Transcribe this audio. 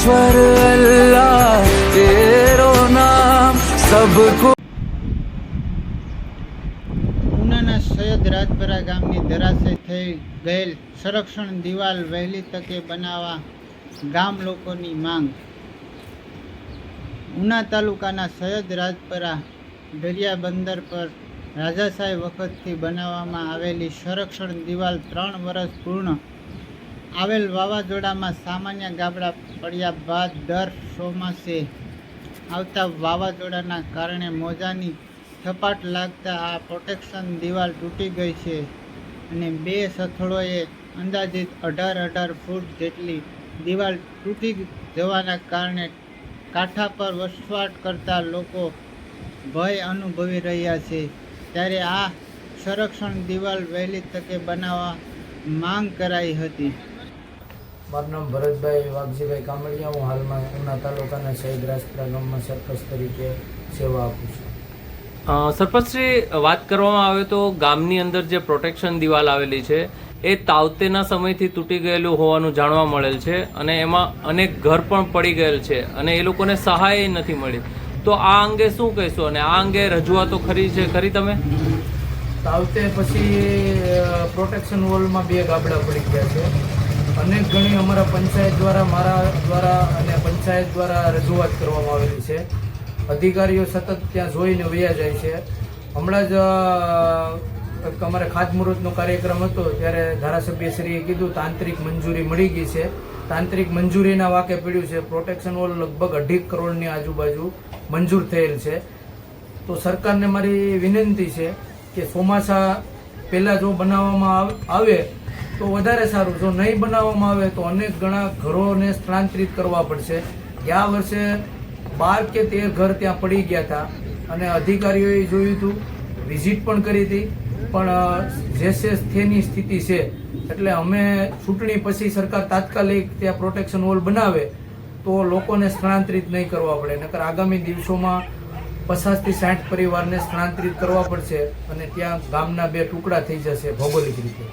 ईश्वर अल्लाह तेरो नाम सबको ઉનાના સૈયદ રાજપરા ગામની ધરાશય થઈ ગયેલ સંરક્ષણ દિવાલ વહેલી તકે બનાવવા ગામ લોકોની માંગ ઉના તાલુકાના સૈયદ રાજપરા દરિયા બંદર પર રાજાશાહી વખતથી બનાવવામાં આવેલી સંરક્ષણ દિવાલ ત્રણ વર્ષ પૂર્ણ આવેલ વાવાઝોડામાં સામાન્ય ગાબડા પડ્યા બાદ દર ચોમાસે આવતા વાવાઝોડાના કારણે મોજાની થપાટ લાગતા આ પ્રોટેક્શન દિવાલ તૂટી ગઈ છે અને બે સથળોએ અંદાજિત અઢાર અઢાર ફૂટ જેટલી દિવાલ તૂટી જવાના કારણે કાંઠા પર વસવાટ કરતા લોકો ભય અનુભવી રહ્યા છે. ત્યારે આ સંરક્ષણ દિવાલ વહેલી તકે બનાવવા માંગ કરાઈ હતી. મારું નામ ભરતભાઈ વાઘજીભાઈ કામડિયા હું હાલમાં ઉના તાલુકાના શહીદ રાજપુરા ગામમાં સરપંચ તરીકે સેવા આપું છું. સરપંચશ્રી વાત કરવામાં આવે તો ગામની અંદર જે પ્રોટેક્શન દિવાલ આવેલી છે એ તાવતેના સમયથી તૂટી ગયેલું હોવાનું જાણવા મળેલ છે અને એમાં અનેક ઘર પણ પડી ગયેલ છે અને એ લોકોને સહાય નથી મળી. તો આ અંગે શું કહેશો અને આ અંગે રજૂઆતો ખરી છે ખરી તમે? તાવતે પછી પ્રોટેક્શન વોલમાં બે ગાબડા પડી ગયા છે. અનેક ઘણી અમારા પંચાયત દ્વારા, મારા દ્વારા અને પંચાયત દ્વારા રજૂઆત કરવામાં આવેલી છે. અધિકારીઓ સતત ત્યાં જોઈને વયા જાય છે. હમણાં જ અમારે ખાતમુહૂર્તનો કાર્યક્રમ હતો, ત્યારે ધારાસભ્યશ્રીએ કીધું, તાંત્રિક મંજૂરી મળી ગઈ છે. તાંત્રિક મંજૂરીના વાકે પડ્યું છે, પ્રોટેક્શન વોલ લગભગ અઢી કરોડની આજુબાજુ મંજૂર થયેલ છે. તો સરકારને મારી વિનંતી છે કે ચોમાસા પહેલાં જો બનાવવામાં આવ- આવે તો વધારે સારું. જો નહીં બનાવવામાં આવે તો અનેક ઘણા ઘરોને સ્થળાંતરિત કરવા પડશે. ગયા વર્ષે બાર કે તેર ઘર ત્યાં પડી ગયા હતા અને અધિકારીઓએ જોયું હતું, વિઝિટ પણ કરી હતી, પણ જે છે તેની સ્થિતિ છે. એટલે અમે ચૂંટણી પછી સરકાર તાત્કાલિક ત્યાં પ્રોટેક્શન વોલ બનાવે તો લોકોને સ્થળાંતરિત નહીં કરવા પડે. નકર આગામી દિવસોમાં પચાસથી સાઠ પરિવારને સ્થળાંતરિત કરવા પડશે અને ત્યાં ગામના બે ટુકડા થઈ જશે ભૌગોલિક રીતે.